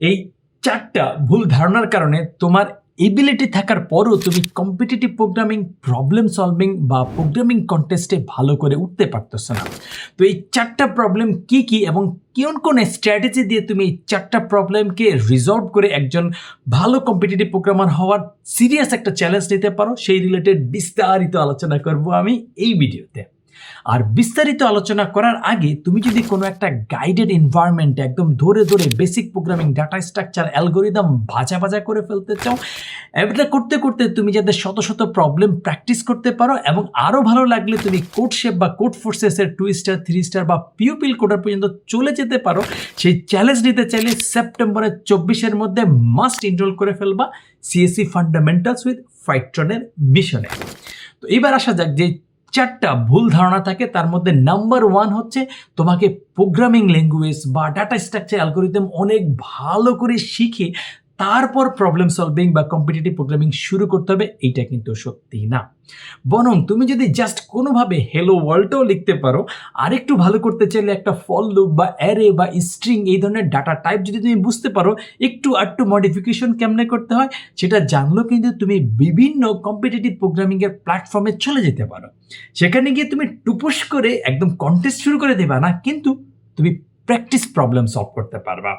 এই চারটা ভুল ধারণার কারণে তোমার এবিলিটি থাকার পরও তুমি কম্পিটিটিভ প্রোগ্রামিং প্রবলেম সলভিং বা প্রোগ্রামিং কন্টেস্টে ভালো করে উঠতে পারতেছো না। তো এই চারটা প্রবলেম কি কি এবং কোন কোন স্ট্র্যাটেজি দিয়ে তুমি এই চারটা প্রবলেমকে রিজলভ করে একজন ভালো কম্পিটিটিভ প্রোগ্রামার হওয়ার সিরিয়াস একটা চ্যালেঞ্জ নিতে পারো, সেই রিলেটেড বিস্তারিত আলোচনা করব আমি এই ভিডিওতে আর বিস্তারিত আলোচনা করার আগে তুমি যদি কোনো একটা গাইডেড এনভায়রনমেন্টে একদম ধরে ধরে basic programming data structure algorithm ভাজা ভাজা করে ফেলতে চাও, এটা করতে করতে তুমি যাতে শত শত প্রবলেম প্র্যাকটিস করতে পারো এবং আরও ভালো লাগলে তুমি কোড শেপ বা কোড ফোর্সেসের টু স্টার থ্রি স্টার বা পিউপিল কোডার পর্যন্ত চলে যেতে পারো। সেই চ্যালেঞ্জ নিতে চাইলে সেপ্টেম্বরের চব্বিশের মধ্যে মাস্ট ইনরোল করে ফেলবা সিএসসি ফান্ডামেন্টালস উইথ ফাইট্রনের মিশনে তো এবার আসা যাক যে চারটা ভুল ধারণা থাকে, তার মধ্যে নাম্বার ওয়ান হচ্ছে তোমাকে প্রোগ্রামিং ল্যাঙ্গুয়েজ বা ডাটা স্ট্রাকচার অ্যালগোরিদম অনেক ভালো করে শিখে তারপর প্রবলেম সলভিং বা কম্পিটিটিভ প্রোগ্রামিং শুরু করতে হবে, এইটা কিন্তু সত্যি না। বরং তুমি যদি জাস্ট কোনোভাবে হেলো ওয়ার্ল্ডটাও লিখতে পারো, আরেকটু ভালো করতে চাইলে একটা ফল লুপ বা অ্যারে বা স্ট্রিং এই ধরনের ডাটা টাইপ যদি তুমি বুঝতে পারো, একটু আটটু মডিফিকেশন কেমনে করতে হয়, সেটা জানলেও কিন্তু তুমি বিভিন্ন কম্পিটিটিভ প্রোগ্রামিংয়ের প্ল্যাটফর্মে চলে যেতে পারো। সেখানে গিয়ে তুমি টুপুস করে একদম কন্টেস্ট শুরু করে দেবা না, কিন্তু তুমি প্র্যাকটিস প্রবলেম সলভ করতে পারবা।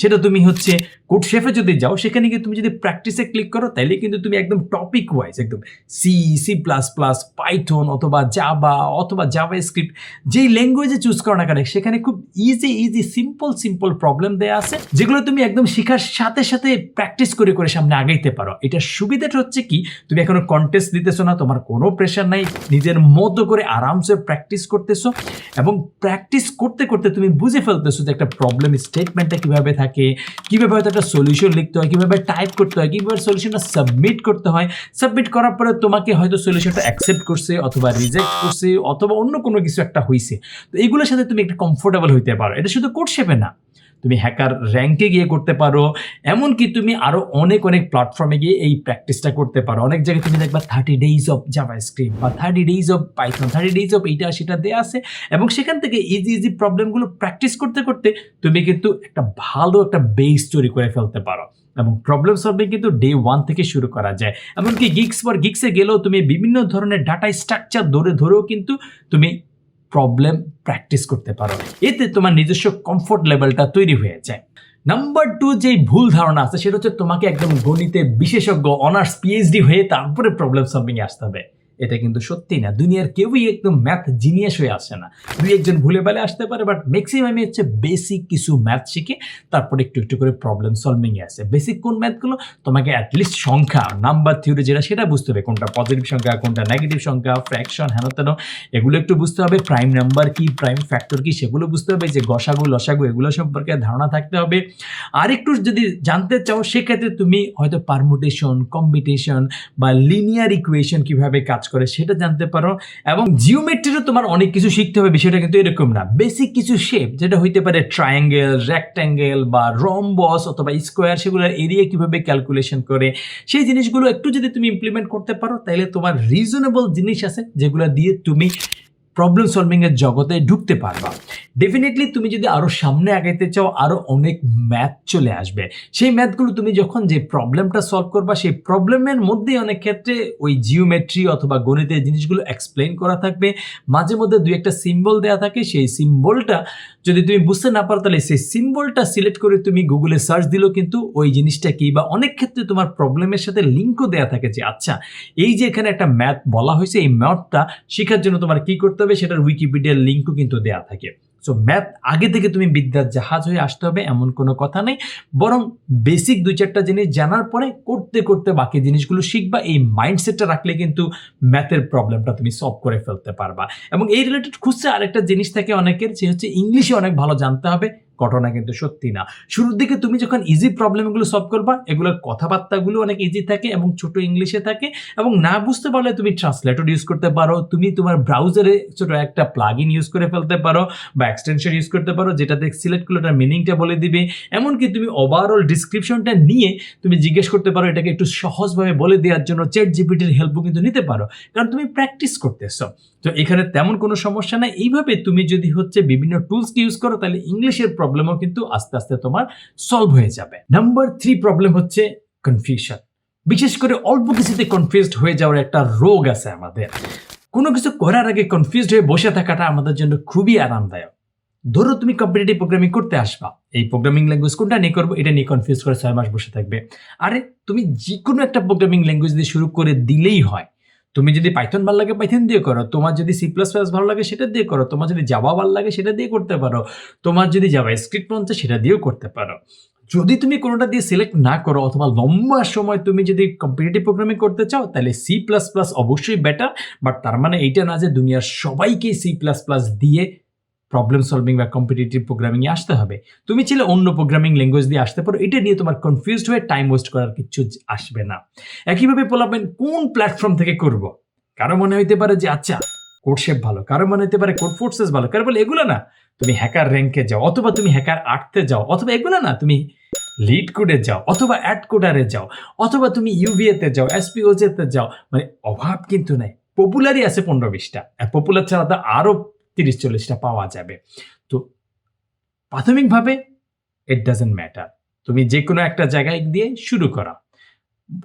সেটা তুমি হচ্ছে কোড শেফে যদি যাও, সেখানে গিয়ে তুমি যদি প্র্যাকটিসে ক্লিক করো তাহলে কিন্তু তুমি একদম টপিক ওয়াইজ একদম C C plus plus Python অথবা জাবা অথবা জাভা স্ক্রিপ্ট যেই ল্যাঙ্গুয়েজে চুজ করো না কেন, সেখানে খুব easy easy simple simple problem দেওয়া আছে, যেগুলো তুমি একদম শেখার সাথে সাথে প্র্যাকটিস করে করে সামনে আগাইতে পারো। এটার সুবিধাটা হচ্ছে কি, তুমি এখনও কন্টেস্ট দিতেছো না, তোমার কোনো প্রেশার নাই, নিজের মতো করে আরামসে প্র্যাকটিস করতেছো এবং প্র্যাকটিস করতে করতে তুমি বুঝে ফেলতেছো যে একটা প্রবলেম স্টেটমেন্টটা কীভাবে থাকে। কীভাবে হয়তো একটা সলিউশন লিখতে হয়, কীভাবে টাইপ করতে হয়, কীভাবে সলিউশনটা সাবমিট করতে হয় সাবমিট করার পরে তোমাকে হয়তো সলিউশনটা অ্যাকসেপ্ট করছে অথবা রিজেক্ট করছে অথবা অন্য কোনো কিছু একটা হয়েছে তো এগুলোর সাথে তুমি একটা কমফোর্টেবল হইতে পারো। এটা শুধু কোর্ট শেপে না। তুমি হ্যাকার র্যাঙ্কে গিয়ে করতে পারো, এমনকি তুমি আরও অনেক অনেক প্ল্যাটফর্মে গিয়ে এই প্র্যাকটিসটা করতে পারো। অনেক জায়গায় তুমি দেখবা thirty days of JavaScript বা thirty days of Python thirty days of এইটা সেটা দেওয়া আছে এবং সেখান থেকে ইজি ইজি প্রবলেমগুলো প্র্যাকটিস করতে করতে তুমি কিন্তু একটা ভালো একটা বেস তৈরি করে ফেলতে পারো এবং প্রবলেম সলভিং কিন্তু ডে ওয়ান থেকে শুরু করা যায়। এমনকি গিক্স পর গিক্সে গেলেও তুমি বিভিন্ন ধরনের ডাটা স্ট্রাকচার ধরে, ধরেও কিন্তু তুমি প্রবলেম প্র্যাকটিস করতে পারো। এতে তোমার নিজস্ব কমফোর্ট লেভেলটা তৈরি হয়ে যায়। নাম্বার টু যে ভুল ধারণা আছে, সেটা হচ্ছে তোমাকে একদম গণিতে বিশেষজ্ঞ অনার্স পিএইচডি হয়ে তারপরে প্রবলেম সলভিংয়ে আসতে হবে। এটা কিন্তু সত্যি না। দুনিয়ার কেউই একদম ম্যাথ জিনিয়াস হয়ে আসে না। দুই একজন ভুলে ভালে আসতে পারে বাট ম্যাক্সিমামই হচ্ছে বেসিক কিছু ম্যাথ শিখে তারপরে একটু একটু করে প্রবলেম সলভিংয়ে আসে। বেসিক কোন ম্যাথগুলো তোমাকে অ্যাটলিস্ট সংখ্যা নাম্বার থিওরি যেটা, সেটা বুঝতে হবে। কোনটা পজিটিভ সংখ্যা, কোনটা নেগেটিভ সংখ্যা ফ্র্যাকশন হেন তেন, এগুলো একটু বুঝতে হবে। প্রাইম নাম্বার কি প্রাইম ফ্যাক্টর কি, সেগুলো বুঝতে হবে। যে গসাগু, লসাগু, এগুলো সম্পর্কে ধারণা থাকতে হবে। আর একটু যদি জানতে চাও, সেক্ষেত্রে তুমি হয়তো পারমুটেশন কম্বিটেশন বা লিনিয়ার ইকুয়েশন কীভাবে কাজ করে, সেটা জানতে পারো। এবং জিওমেট্রিরও তোমার অনেক কিছু শিখতে হবে, বিষয়টা কিন্তু এরকম না। বেসিক কিছু শেপ যেটা হইতে পারে ট্রায়াঙ্গেল রেক্ট্যাঙ্গেল বা রম্বস অথবা স্কোয়ার সেগুলোর এরিয়া কীভাবে ক্যালকুলেশন করে, সেই জিনিসগুলো একটু যদি তুমি ইমপ্লিমেন্ট করতে পারো তাহলে তোমার রিজনেবল জিনিস আছে, যেগুলো দিয়ে তুমি প্রবলেম সলভিংয়ের জগতে ঢুকতে পারবা। ডেফিনেটলি তুমি যদি আরও সামনে আগাইতে চাও আরও অনেক ম্যাথ চলে আসবে। সেই ম্যাথগুলো তুমি যখন যে প্রবলেমটা সলভ করবা, সেই প্রবলেমের মধ্যেই অনেক ক্ষেত্রে ওই জিওমেট্রি অথবা গণিতের জিনিসগুলো এক্সপ্লেন করা থাকবে। মাঝে মধ্যে দুই একটা সিম্বল দেওয়া থাকে, সেই সিম্বলটা যদি তুমি বুঝতে না পারো, তাহলে সেই সিম্বলটা সিলেক্ট করে তুমি গুগলে সার্চ দিলেও কিন্তু ওই জিনিসটা কি বা অনেক ক্ষেত্রে তোমার প্রবলেমের সাথে লিঙ্কও দেওয়া থাকে যে আচ্ছা এই যে এখানে একটা ম্যাথ বলা হয়েছে, এই ম্যাথটা শেখার জন্য তোমার কি করতে হবে, সেটার উইকিপিডিয়ার লিঙ্কও কিন্তু দেওয়া থাকে। সো ম্যাথ আগে থেকে তুমি বিদ্যার জাহাজ হয়ে আসতে হবে, এমন কোনো কথা নেই। বরং বেসিক দুই চারটা জিনিস জানার পরে করতে করতে বাকি জিনিসগুলো শিখবা, এই মাইন্ডসেটটা রাখলে কিন্তু ম্যাথের প্রবলেমটা তুমি সলভ করে ফেলতে পারবা। এবং এই রিলেটেড খুঁজছে আরেকটা জিনিস থাকে অনেকের যে হচ্ছে ইংলিশে অনেক ভালো জানতে হবে। ঘটনা কিন্তু সত্যি না। শুরুর দিকে তুমি যখন ইজি প্রবলেমগুলো সলভ করবা, এগুলোর কথাবার্তাগুলো অনেক ইজি থাকে এবং ছোট ইংলিশে থাকে এবং না বুঝতে পারলে তুমি ট্রান্সলেটর ইউজ করতে পারো, তুমি তোমার ব্রাউজারে ছোট একটা প্লাগ ইন ইউজ করে ফেলতে পারো বা এক্সটেনশন ইউজ করতে পারো যেটাতে সিলেক্ট করলে ওটার মিনিংটা বলে দিবে। এমনকি তুমি ওভারঅল ডিসক্রিপশনটা নিয়ে তুমি জিজ্ঞেস করতে পারো এটাকে একটু সহজভাবে বলে দেওয়ার জন্য চ্যাট জিপিটির হেল্পও কিন্তু নিতে পারো। কারণ তুমি প্র্যাকটিস করতেছো। তো এখানে তেমন কোনো সমস্যা নাই। এইভাবে তুমি যদি হচ্ছে বিভিন্ন টুলসকে ইউজ করো, তাহলে ইংলিশের প্রবলেমও কিন্তু আস্তে আস্তে তোমার সলভ হয়ে যাবে। নাম্বার থ্রি প্রবলেম হচ্ছে কনফিউশন বিশেষ করে অল্প কিছুতে কনফিউজড হয়ে যাওয়ার একটা রোগ আছে আমাদের। কোনো কিছু করার আগে কনফিউজড হয়ে বসে থাকাটা আমাদের জন্য খুবই আরামদায়ক। ধরো তুমি কম্পিটিটিভ প্রোগ্রামিং করতে আসবা। এই প্রোগ্রামিং ল্যাঙ্গুয়েজ কোনটা নিয়ে করব, এটা নিয়ে কনফিউজ করে ছয় মাস বসে থাকবে। আরে, তুমি যে কোনো একটা প্রোগ্রামিং ল্যাঙ্গুয়েজ দিয়ে শুরু করে দিলেই হয়। তুমি যদি পাইথন ভালো লাগে পাইথন দিয়ে করো। তোমার যদি সি প্লাস প্লাস ভালো লাগে, সেটা দিয়ে করো। তোমার যদি জাভা ভালো লাগে, সেটা দিয়ে করতে পারো। তোমার যদি জাভা স্ক্রিপ্ট মন সেটা দিয়েও করতে পারো। যদি তুমি কোনোটা দিয়ে সিলেক্ট না করো, অথবা লম্বা সময় তুমি যদি কম্পিটিটিভ প্রোগ্রামিং করতে চাও, তাহলে সি প্লাস প্লাস অবশ্যই বেটার বাট তার মানে এইটা না যে দুনিয়ার সবাইকে সি প্লাস প্লাস দিয়ে প্রবলেম সলভিং বা কম্পিটিটিভ প্রোগ্রামিংয়ে আসতে হবে। তুমি ছিলে অন্য প্রোগ্রামিং ল্যাঙ্গুয়েজ দিয়ে আসতে পারো। এটা নিয়ে তোমার কনফিউজড হয়ে টাইম ওয়েস্ট করার কিছু আসবে না। একইভাবে বলাবেন কোন প্ল্যাটফর্ম থেকে করব? কারও মনে হইতে পারে যে আচ্ছা কোডশেপ ভালো। কারও মনে হতে পারে কোড ফোর্সেস ভালো। কারও বলে, এগুলো না, তুমি হ্যাকার র্যাঙ্কে যাও, অথবা তুমি হ্যাকার আর্টতে যাও, অথবা এগুলো না, তুমি লিড কোডে যাও, অথবা অ্যাড কোডারে যাও, অথবা তুমি ইউভিএতে যাও এসপিওজেতে যাও। মানে অভাব কিন্তু নাই। পপুলারই আছে পনেরো বিশটা। পপুলার ছাড়া তো আরও তিরিশ চল্লিশটা পাওয়া যাবে। তো প্রাথমিকভাবে ইট ডাজেন্ট ম্যাটার তুমি যে কোনো একটা জায়গায় দিয়ে শুরু করা।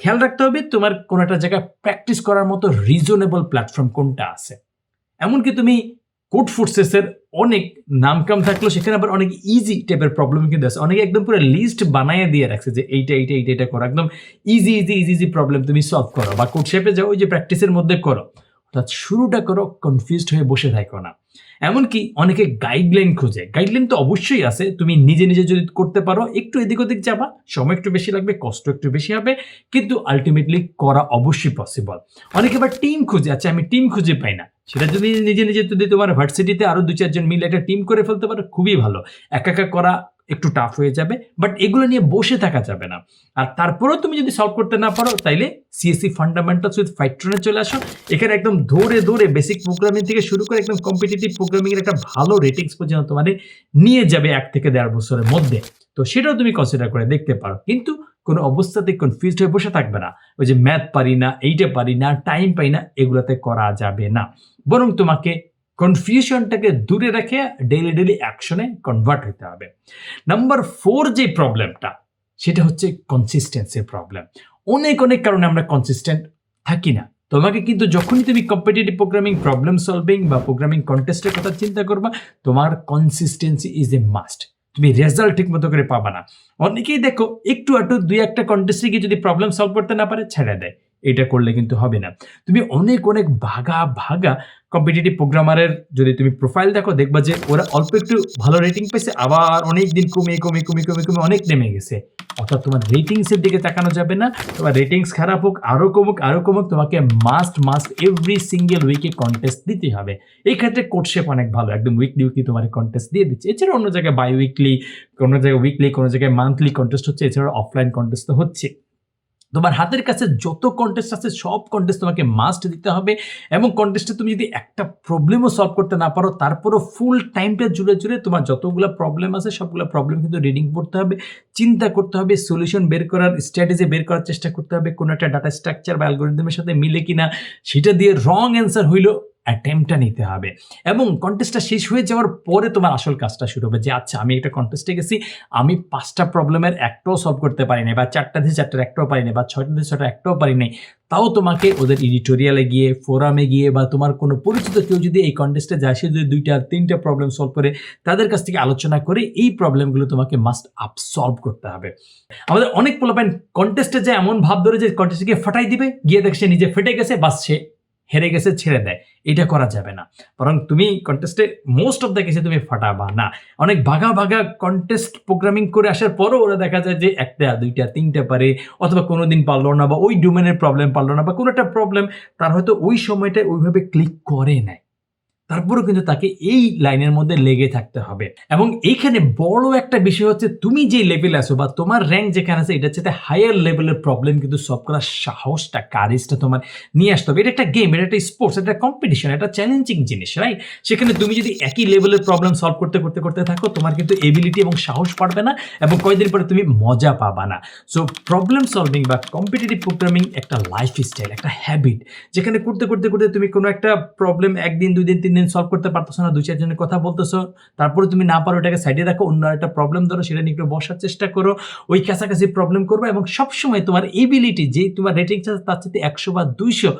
খেয়াল রাখতে হবে তোমার কোনো একটা জায়গায় প্র্যাকটিস করার মতো রিজনেবল প্ল্যাটফর্ম কোনটা আছে। এমনকি তুমি কোড ফোর্সেসের অনেক নামকাম থাকলেও সেখানে আবার অনেক ইজি টাইপের প্রবলেম কিন্তু আছে। অনেকে একদম পুরো লিস্ট বানায় দিয়ে রাখছে যে এইটা এইটা এইটা এটা করো। একদম easy easy easy easy problem তুমি সলভ করো বা কোড শেপে যাও, ওই যে প্র্যাকটিসের মধ্যে করো। অর্থাৎ শুরুটা করো কনফিউজড হয়ে বসে থাকো না। এমনকি অনেকে গাইডলাইন খোঁজে। গাইডলাইন তো অবশ্যই আছে, তুমি নিজে নিজে যদি করতে পারো, একটু এদিক ওদিক যাবা, সময় একটু বেশি লাগবে, কষ্ট একটু বেশি হবে, কিন্তু আলটিমেটলি করা অবশ্যই পসিবল অনেকে আবার টিম খুঁজে আচ্ছা আমি টিম খুঁজে পাই না। সেটা যদি নিজে নিজে যদি তোমার ভার্সিটিতে আরও দু চারজন মিলে একটা টিম করে ফেলতে পারো, খুবই ভালো। একা একা করা একটু টাফ হয়ে যাবে বাট এগুলো নিয়ে বসে থাকা যাবে না। আর তারপরেও তুমি যদি সলভ করতে না পারো, তাইলে সিএসসি ফান্ডামেন্টালস উইথ ফাইট্রনে চলে আসো। এখানে একদম ধরে ধরে বেসিক প্রোগ্রামিং থেকে শুরু করে একদম কম্পিটিটিভ প্রোগ্রামিং এর একটা ভালো রেটিংস পর্যন্ত তোমাদের নিয়ে যাবে এক থেকে দেড় বছরের মধ্যে। তো সেটাও তুমি কনসিডার করে দেখতে পারো। কিন্তু কোনো অবস্থাতে কনফিউজড হয়ে বসে থাকবে না। ওই যে ম্যাথ পারি না, এইটা পারি না টাইম পাই না, এগুলোতে করা যাবে না। বরং তোমাকে কনফিউশনটাকে দূরে রেখে ডেইলি ডেইলি অ্যাকশনে কনভার্ট হতে হবে। নাম্বার ফোর যে প্রবলেমটা সেটা হচ্ছে কনসিস্টেন্সির প্রবলেম অনেক অনেক কারণে আমরা কনসিস্টেন্ট থাকি না। তোমাকে কিন্তু যখনই তুমি কম্পিটিটিভ প্রোগ্রামিং প্রবলেম সলভিং বা প্রোগ্রামিং কন্টেস্টের কথা চিন্তা করবা, তোমার কনসিস্টেন্সি ইজ এ মাস্ট তুমি রেজাল্ট ঠিক মতো করে পাবা না। অনেকেই দেখো, একটু আটু দুই একটা কন্টেস্টে গিয়ে যদি প্রবলেম সলভ করতে না পারে, ছেড়ে দেয়। এটা করলে কিন্তু হবে না। তুমি অনেক অনেক ভাগা ভাগা কম্পিটিটিভ প্রোগ্রামারের যদি তুমি প্রোফাইল দেখো, দেখবা যে ওরা অল্প একটু ভালো রেটিং পেয়েছে আবার অনেক দিন কমে কমে কমে কমে কমে অনেক নেমে গেছে। অর্থাৎ তোমার রেটিংসের দিকে তাকানো যাবে না, তোমার রেটিংস খারাপ হোক আরও কমুক আরও কমুক, তোমাকে মাস্ট মাস্ট এভরি সিঙ্গেল উইকে কন্টেস্ট দিতে হবে। এই ক্ষেত্রে কোর্টশেপ অনেক ভালো, একদম উইকলি উইকলি তোমার কন্টেস্ট দিয়ে দিচ্ছে। এছাড়া অন্য জায়গায় বাই উইকলি কোনো জায়গায় উইকলি কোনো জায়গায় মান্থলি কন্টেস্ট হচ্ছে এছাড়া অফলাইন কন্টেস্ট তো হচ্ছে। তোমার হাতের কাছে যত কন্টেস্ট আছে, সব কন্টেস্ট তোমাকে মাস্ট দিতে হবে এবং কন্টেস্টে তুমি যদি একটা প্রবলেমও সলভ করতে না পারো, তারপরও ফুল টাইমটা জুড়ে জুড়ে তোমার যতগুলো প্রবলেম আছে, সবগুলো প্রবলেম কিন্তু রিডিং পড়তে হবে, চিন্তা করতে হবে সলিউশন বের করার স্ট্র্যাটেজি বের করার চেষ্টা করতে হবে, কোনো একটা ডাটা স্ট্রাকচার বা অ্যালগোরিদমের সাথে মিলে কিনা, সেটা দিয়ে রং অ্যান্সার হইল অ্যাটেম্পটা নিতে হবে। এবং কন্টেস্টটা শেষ হয়ে যাওয়ার পরে তোমার আসল কাজটা শুরু হবে। যে আচ্ছা আমি একটা কন্টেস্টে গেছি, আমি পাঁচটা প্রবলেমের একটাও সলভ করতে পারিনি বা চারটা দিয়ে চারটার একটাও পারি নাই, বা ছয়টা দিয়ে ছয়টা একটাও পারিনি তাও তোমাকে ওদের এডিটোরিয়ালে গিয়ে ফোরামে গিয়ে, বা তোমার কোনো পরিচিত কেউ যদি এই কন্টেস্টে যায়, সে যদি দুইটা, তিনটা প্রবলেম সলভ করে, তাদের কাছ থেকে আলোচনা করে, এই প্রবলেমগুলো তোমাকে মাস্ট আপ সলভ করতে হবে। আমাদের অনেক পোলাপাইন কন্টেস্টে যায় এমন ভাব ধরে যে কন্টেস্টে গিয়ে ফাটাই দিবে, গিয়ে দেখে সে নিজে ফেটে গেছে, বাস সে হেরে গেছে, ছেড়ে দেয়। এটা করা যাবে না। বরং তুমি কন্টেস্টে মোস্ট অফ দ্য কেসে তুমি ফাটাবা না। অনেক ভাগা ভাগা কন্টেস্ট প্রোগ্রামিং করে আসার পরও ওরা দেখা যায় যে একটা, দুইটা, তিনটা পারে অথবা কোনো দিন পারল না বা ওই ডোমেনের প্রবলেম পারল না বা কোনো একটা প্রবলেম তার হয়তো ওই সময়টা ওইভাবে ক্লিক করে নেয় তারপরেও কিন্তু তাকে এই লাইনের মধ্যে লেগে থাকতে হবে। এবং এইখানে বড় একটা বিষয় হচ্ছে, তুমি যে লেভেলে আছো বা তোমার র্যাঙ্ক যেখানে আছে এটা হচ্ছে হায়ার লেভেলের প্রবলেম কিন্তু সলভ করার সাহসটা কারেজটা তোমার নিয়ে আসতে হবে। এটা একটা গেম এটা একটা স্পোর্টস এটা কম্পিটিশন এটা চ্যালেঞ্জিং জিনিস রাইট সেখানে তুমি যদি একই লেভেলের প্রবলেম সলভ করতে করতে করতে থাকো, তোমার কিন্তু এবিলিটি এবং সাহস পারবে না এবং কয়েকদিন পরে তুমি মজা পাবা না। সো প্রবলেম সলভিং বা কম্পিটিটিভ প্রোগ্রামিং একটা লাইফ স্টাইল একটা হ্যাবিট যেখানে করতে করতে করতে তুমি কোনো একটা প্রবলেম একদিন দুই দিন তিন দিন দিন সলভ করতে পারতেছো না, দুই চারজনের কথা বলতেছো, তারপরে তুমি না পারো এটাকে সাইডে রাখো, অন্য একটা প্রবলেম ধরো, সেটা নিয়ে একটু বসার চেষ্টা করো, ওই কাছাকাছি প্রবলেম করবে এবং সবসময় তোমার এবিলিটি যে তোমার রেটিং আছে তার সাথে একশো বা দুইশো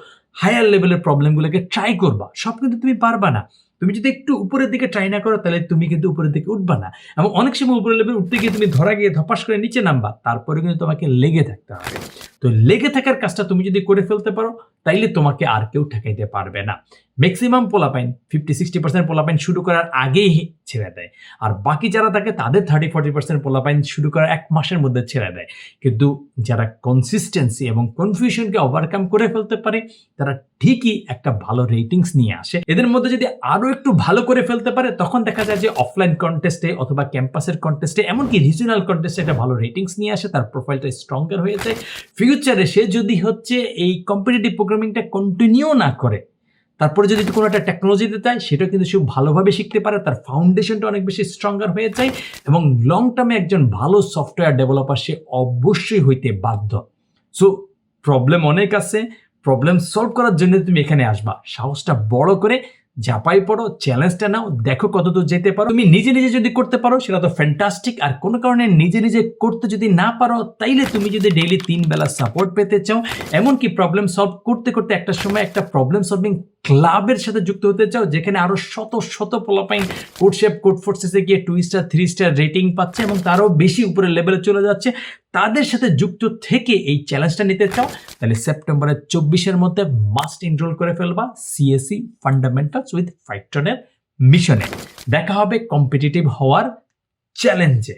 হায়ার লেভেলের প্রবলেমগুলোকে ট্রাই করবা। সব কিন্তু তুমি পারবা না। তুমি যদি একটু উপরের দিকে ট্রাই না করো, তাহলে তুমি কিন্তু উপরের দিকে উঠবা না। এবং অনেক সময় উপরের লেভেল উঠতে গিয়ে তুমি ধরা গিয়ে ধপাস করে নিচে নামবা তারপরে কিন্তু তোমাকে লেগে থাকতে হবে। তো লেগে থাকার কাজটা তুমি যদি করে ফেলতে পারো তাইলে তোমাকে আর কেউ ঠেকাইতে পারবে না। ম্যাক্সিমাম পোলাপাইন ফিফটি সিক্সটি পার্সেন্ট পোলাপাইন শুরু করার আগেই ছেড়ে দেয়। আর বাকি যারা থাকে, তাদের থার্টি ফর্টি পার্সেন্ট পোলাপাইন শুরু করার এক মাসের মধ্যে ছেড়ে দেয়। কিন্তু যারা কনসিস্টেন্সি এবং কনফিউশনকে ওভারকাম করে ফেলতে পারে, তারা ঠিকই একটা ভালো রেটিংস নিয়ে আসে। এদের মধ্যে যদি আরও একটু ভালো করে ফেলতে পারে, তখন দেখা যায় যে অফলাইন কন্টেস্টে অথবা ক্যাম্পাসের কন্টেস্টে এমনকি রিজনাল কন্টেস্টে একটা ভালো রেটিংস নিয়ে আসে, তার প্রোফাইলটা স্ট্রঙ্গার হয়ে যায় ফিউচারে সে যদি হচ্ছে এই কম্পিটিটিভ প্রোগ্রামিংটা কন্টিনিউ না করে, তারপরে যদি কোনো একটা টেকনোলজি দিতে চায়, সেটা কিন্তু সে ভালোভাবে শিখতে পারে, তার ফাউন্ডেশনটা অনেক বেশি স্ট্রঙ্গার হয়ে যায় এবং লং টার্মে একজন ভালো সফটওয়্যার ডেভেলপার সে অবশ্যই হইতে বাধ্য। সো প্রবলেম অনেক আছে প্রবলেম সলভ করার জন্য তুমি এখানে আসবা। সাহসটা বড় করে ঝাঁপাই পড়ো, চ্যালেঞ্জটা নাও, দেখো কতদূর যেতে পারো। তুমি নিজে নিজে যদি করতে পারো, সেটা তো ফ্যান্টাস্টিক আর কোনো কারণে নিজে নিজে করতে যদি না পারো, তাইলে তুমি যদি ডেইলি তিন বেলা সাপোর্ট পেতে চাও, এমনকি প্রবলেম সলভ করতে করতে একটা সময় একটা প্রবলেম সলভিং ক্লাবের সাথে যুক্ত হতে চাও, যেখানে আরও শত শত পোলাপাইন কোড শেপ কোড ফোর্সেসে গিয়ে two star three star rating পাচ্ছে এবং তারও বেশি উপরে লেভেলে চলে যাচ্ছে। তাদের সাথে যুক্ত থেকে এই চ্যালেঞ্জটা নিতে চাও, তাহলে সেপ্টেম্বরের চব্বিশের মধ্যে মাস্ট ইনরোল করে ফেলবা সিএসি ফান্ডামেন্টালস উইথ ফাইটনের মিশনে দেখা হবে কম্পিটিটিভ হওয়ার চ্যালেঞ্জে